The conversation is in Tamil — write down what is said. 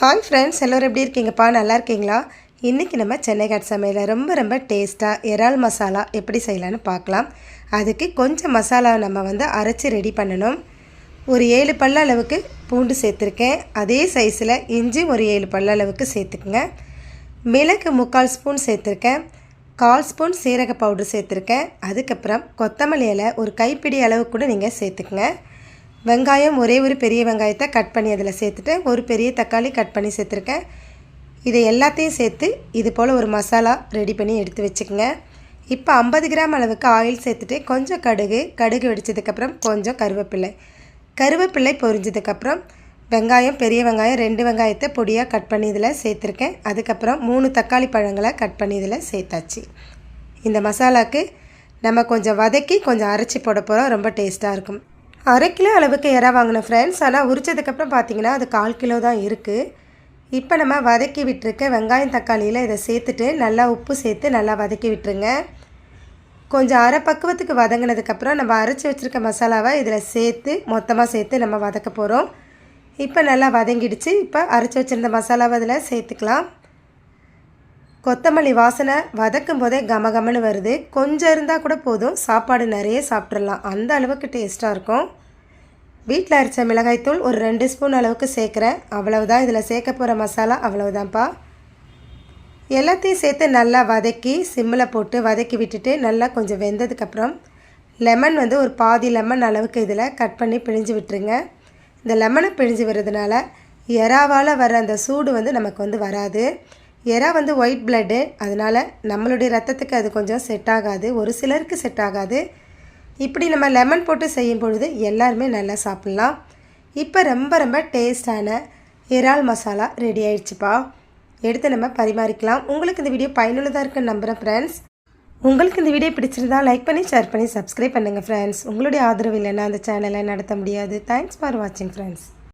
ஹாய் ஃப்ரெண்ட்ஸ் எல்லோரும் எப்படி இருக்கீங்கப்பா? நல்லா இருக்கீங்களா? இன்றைக்கி நம்ம சென்னை காட் சமையலில் ரொம்ப ரொம்ப டேஸ்ட்டாக இறால் மசாலா எப்படி செய்யலான்னு பார்க்கலாம். அதுக்கு கொஞ்சம் மசாலா நம்ம வந்து அரைச்சி ரெடி பண்ணணும். ஒரு ஏழு பல்ல அளவுக்கு பூண்டு சேர்த்துருக்கேன். அதே சைஸில் இஞ்சி ஒரு ஏழு பல்ல அளவுக்கு சேர்த்துக்குங்க. மிளகு முக்கால் ஸ்பூன் சேர்த்துருக்கேன். கால் ஸ்பூன் சீரக பவுடர் சேர்த்துருக்கேன். அதுக்கப்புறம் கொத்தமல்லி இலை ஒரு கைப்பிடி அளவு கூட நீங்கள் சேர்த்துக்குங்க. வெங்காயம் ஒரே ஒரு பெரிய வெங்காயத்தை கட் பண்ணி அதில் சேர்த்துட்டு ஒரு பெரிய தக்காளி கட் பண்ணி சேர்த்துருக்கேன். இதை எல்லாத்தையும் சேர்த்து இது போல் ஒரு மசாலா ரெடி பண்ணி எடுத்து வச்சுக்கோங்க. இப்போ ஐம்பது கிராம் அளவுக்கு ஆயில் சேர்த்துட்டு கொஞ்சம் கடுகு கடுகு வெடிச்சதுக்கப்புறம் கொஞ்சம் கருவேப்பிலை. கருவேப்பிலை பொரிஞ்சதுக்கப்புறம் வெங்காயம் பெரிய வெங்காயம் ரெண்டு வெங்காயத்தை பொடியாக கட் பண்ணி இதில் சேர்த்துருக்கேன். அதுக்கப்புறம் மூணு தக்காளி பழங்களை கட் பண்ணி இதில் சேர்த்தாச்சு. இந்த மசாலாவுக்கு நம்ம கொஞ்சம் வதக்கி கொஞ்சம் அரைச்சி போட போகிறோம். ரொம்ப டேஸ்ட்டாக இருக்கும். அரை கிலோ அளவுக்கு இறா வாங்கினேன் ஃப்ரெண்ட்ஸ் ஆனால் உரிச்சதுக்கப்புறம் பார்த்தீங்கன்னா அது கால் கிலோ தான் இருக்குது இப்போ நம்ம வதக்கி விட்டுருக்க வெங்காயம் தக்காளியில் இதை சேர்த்துட்டு நல்லா உப்பு சேர்த்து நல்லா வதக்கி விட்டுருங்க. கொஞ்சம் அரை பக்குவத்துக்கு வதங்கினதுக்கப்புறம் நம்ம அரைச்சி வச்சுருக்க மசாலாவை இதில் சேர்த்து மொத்தமாக சேர்த்து நம்ம வதக்க போகிறோம் இப்போ நல்லா வதங்கிடுச்சு. இப்போ அரைச்சி வச்சுருந்த மசாலாவை அதில் சேர்த்துக்கலாம். கொத்தமல்லி வாசனை வதக்கும் போதே கமகமன்னு வருது. கொஞ்சம் இருந்தால் கூட போதும். சாப்பாடு நிறைய சாப்பிட்றலாம் அந்த அளவுக்கு டேஸ்ட்டாக இருக்கும். வீட்டில் அரைச்ச மிளகாய்த்தூள் ஒரு ரெண்டு ஸ்பூன் அளவுக்கு சேர்க்குறேன். அவ்வளவுதான். இதில் சேர்க்க போகிற மசாலா அவ்வளவுதான்ப்பா. எல்லாத்தையும் சேர்த்து நல்லா வதக்கி சிம்மில் போட்டு வதக்கி விட்டுட்டு நல்லா கொஞ்சம் வெந்ததுக்கப்புறம் லெமன் வந்து ஒரு பாதி லெமன் அளவுக்கு இதில் கட் பண்ணி பிழிஞ்சு விட்டுருங்க. இந்த லெமனை பிழிஞ்சு வர்றதுனால எறாவால் வர அந்த சூடு வந்து நமக்கு வந்து வராது. எறா வந்து ஒயிட் பிளட்டு அதனால் நம்மளுடைய ரத்தத்துக்கு அது கொஞ்சம் செட் ஆகாது. ஒரு சிலருக்கு செட் ஆகாது. இப்படி நம்ம லெமன் போட்டு செய்யும் பொழுது எல்லாருமே நல்லா சாப்பிட்லாம். இப்போ ரொம்ப ரொம்ப டேஸ்டான இறால் மசாலா ரெடி ஆயிடுச்சுப்பா. எடுத்து நம்ம பரிமாறிக்கலாம். உங்களுக்கு இந்த வீடியோ பயனுள்ளதாக இருக்குன்னு நம்புகிறேன் ஃப்ரெண்ட்ஸ் உங்களுக்கு இந்த வீடியோ பிடிச்சிருந்தா லைக் பண்ணி ஷேர் பண்ணி சப்ஸ்கிரைப் பண்ணுங்கள் ஃப்ரெண்ட்ஸ் உங்களுடைய ஆதரவு இல்லைன்னா அந்த சேனலை நடத்த முடியாது. தேங்க்ஸ் ஃபார் வாட்சிங் ஃப்ரெண்ட்ஸ்